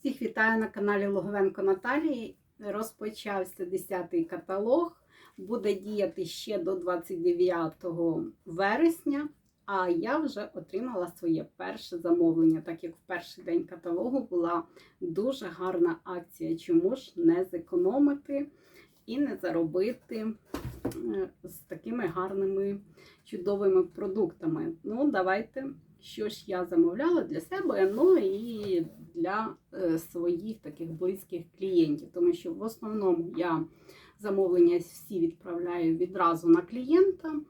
Всіх вітаю на каналі Логовенко Наталії. Розпочався 10-й каталог. Буде діяти ще до 29 вересня. А я вже отримала своє перше замовлення, так як в перший день каталогу була дуже гарна акція. Чому ж не зекономити і не заробити е, з такими гарними чудовими продуктами? Ну, давайте що ж я замовляла для себе, ну і для е, своїх таких близьких клієнтів. Тому що в основному я замовлення всі відправляю відразу на клієнта.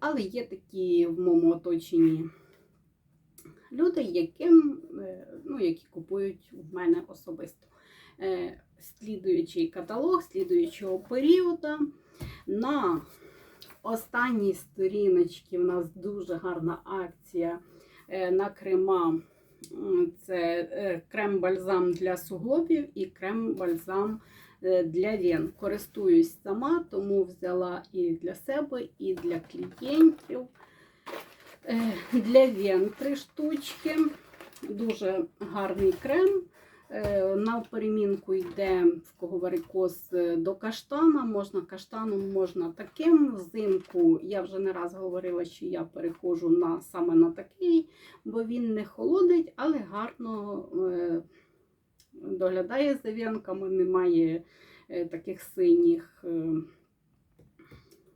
Але є такі в моєму оточенні люди, яким, е, ну, які купують в мене особисто. Е, Слідуючий каталог, слідуючого періоду. На останній сторіночці в нас дуже гарна акція на крема. Це е, крем-бальзам для суглобів і крем-бальзам е, для вен. Користуюсь сама, тому взяла і для себе, і для клієнтів. Е, Для вен три штучки. Дуже гарний крем. Е, На перемінку йде в кого варикоз е, до каштана. Можна каштаном, можна таким. Взимку я вже не раз говорила, що я переходжу на саме на такий, бо він не холодить, але гарно е, доглядає за венками, немає таких синіх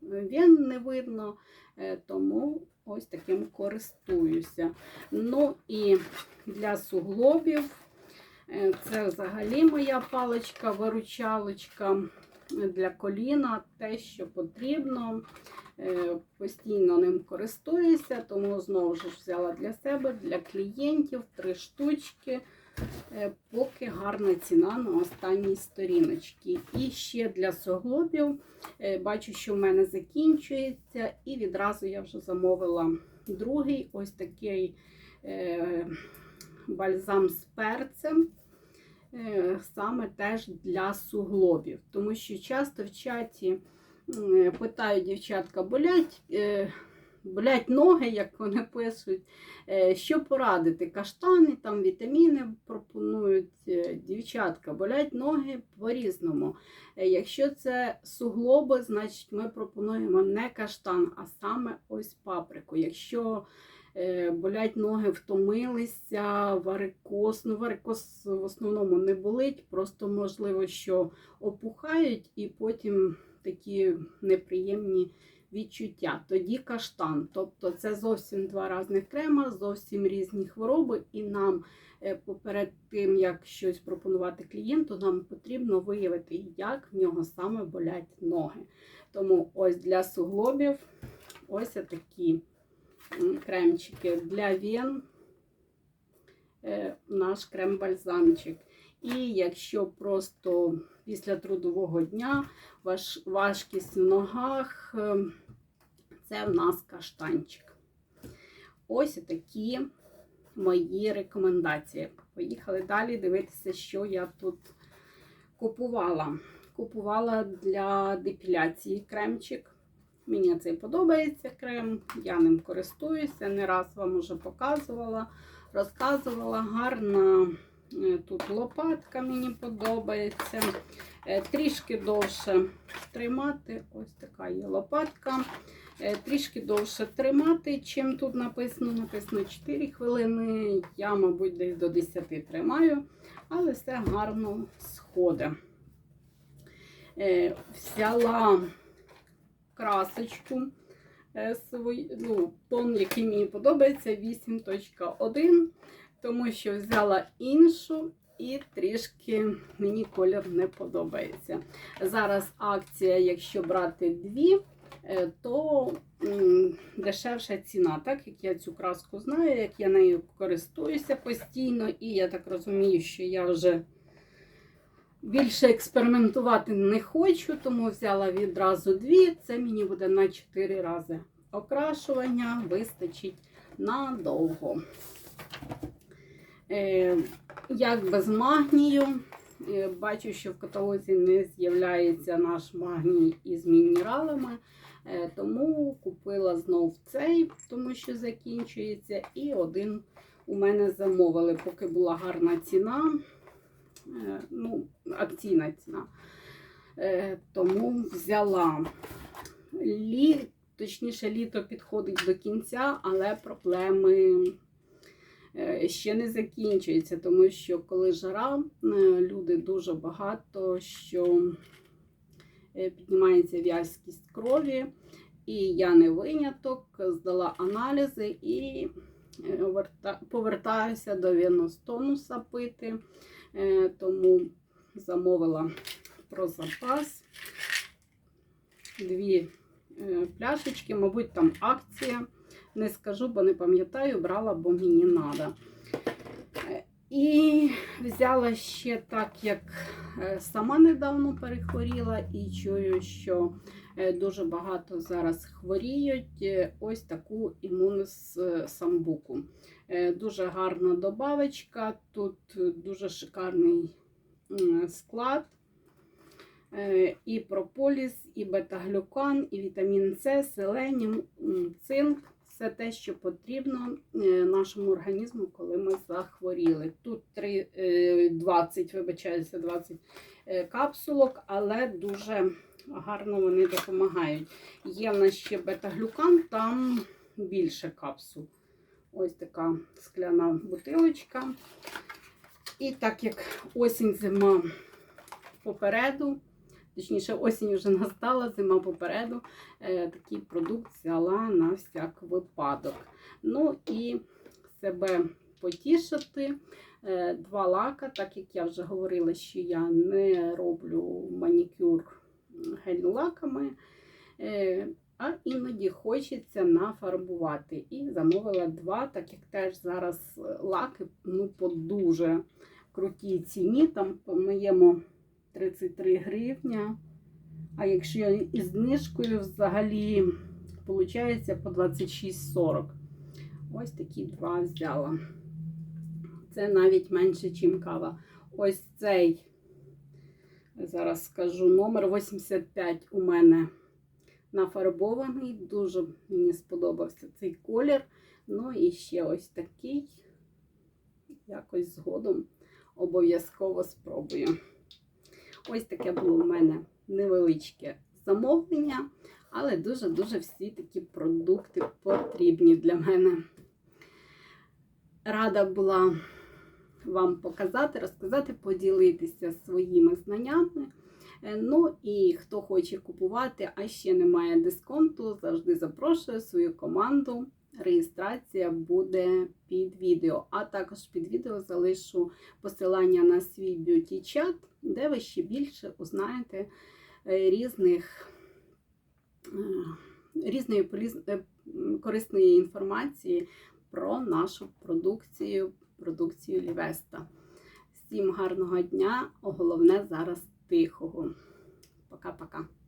вен не видно, тому ось таким користуюся. Ну і для суглобів. Е, Це взагалі моя паличка-виручалочка для коліна, те, що потрібно. Е, Постійно ним користуюся, тому знову ж взяла для себе, для клієнтів три штучки. Е, Поки гарна ціна на останній сторіночці. І ще для суглобів. Бачу, що в мене закінчується, і відразу я вже замовила другий ось такий бальзам з перцем. Е, Саме теж для суглобів. Тому що часто в чаті питають дівчатка, болять, е, болять ноги, як вони пишуть. Е, Що порадити? Каштани, там вітаміни пропонують е, дівчатка, болять ноги по-різному. Е, Якщо це суглоби, значить ми пропонуємо не каштан, а саме ось паприку. Якщо е, болять ноги, втомилися, варикоз. Ну, варикоз в основному не болить, просто можливо, що опухають і потім такі неприємні відчуття. Тоді каштан. Тобто це зовсім два різних крема, зовсім різні хвороби, і нам е, поперед тим, як щось пропонувати клієнту, нам потрібно виявити, як в нього саме болять ноги. Тому ось для суглобів ось такі кремчики для вен. е, Наш крем-бальзамчик. І якщо просто після трудового дня важ, важкість в ногах, е, це в нас каштанчик. Ось такі мої рекомендації. Поїхали далі дивитися, що я тут купувала. Купувала для депіляції кремчик. Мені цей подобається крем, я ним користуюся, не раз вам уже показувала, розказувала. Гарна е, тут лопатка мені подобається. Е, Трішки довше тримати. Ось така є лопатка. Е, Трішки довше тримати, чим тут написано. Написано 4 хвилини. Я, мабуть, десь до 10 тримаю, але все гарно сходить. Взяла красочку е, свій, ну, тон, який мені подобається, 8.1, тому що взяла іншу. І трішки мені колір не подобається. Зараз акція, якщо брати дві, е, то дешевша ціна, так як я цю краску знаю, як я нею користуюся постійно, і я так розумію, що я вже більше експериментувати не хочу, тому взяла відразу дві. Це мені буде на 4 рази. Окрашування вистачить надовго. Е, як без магнію. Е, Бачу, що в каталозі не з'являється наш магній із мінералами. Е, Тому купила знов цей, тому що закінчується. І один у мене замовили. Поки була гарна ціна, ну, акційна ціна. Е, Тому взяла. Лі, точніше, літо підходить до кінця, але проблеми е, ще не закінчуються, тому що коли жара, е, люди дуже багато що е, піднімається в'язкість крові. І я не виняток, здала аналізи і е, повертаюся до віностонуса пити. Е, Тому замовила про запас дві е, пляшечки, мабуть, там акція. Не скажу, бо не пам'ятаю, брала, бо мені треба. І взяла ще так, як е, сама недавно перехворіла, і чую, що е, дуже багато зараз хворіють. е, Ось таку імунус е, самбуку. Е, Дуже гарна добавочка, тут дуже шикарний склад. Е, І прополіс, і бета-глюкан, і вітамін С, селенім, цинк. Все те, що потрібно е, нашому організму, коли ми захворіли. Тут три, е, 20, вибачаюся, 20 е, капсулок, але дуже гарно вони допомагають. Є в нас ще бета-глюкан, там більше капсул. Ось така скляна бутилочка. І так як осінь, зима попереду, точніше, осінь вже настала, зима попереду, е, такий продукт взяла на всяк випадок. Ну і себе потішити. Е, Два лака, так як я вже говорила, що я не роблю манікюр гель-лаками, е, а іноді хочеться нафарбувати. І замовила два, так як теж зараз лаки ну, по дуже крутій ціні. Там по моєму 33 гривня. А якщо із знижкою взагалі виходить по 26,40. Ось такі два взяла. Це навіть менше, ніж кава. Ось цей, зараз скажу, номер 85 у мене нафарбований. Дуже мені сподобався цей колір. Ну і ще ось такий. Якось згодом обов'язково спробую. Ось таке було у мене невеличке замовлення, але дуже-дуже всі такі продукти потрібні для мене. Рада була вам показати, розказати, поділитися своїми знаннями. Е, Ну і хто хоче купувати, а ще немає дисконту, завжди запрошую свою команду. Реєстрація буде під відео. А також під відео залишу посилання на свій б'юті-чат, де ви ще більше узнаєте е, різних, е, різної е, корисної інформації про нашу продукцію, продукцію Лівеста. Всім гарного дня, головне зараз тихого. Пока-пока.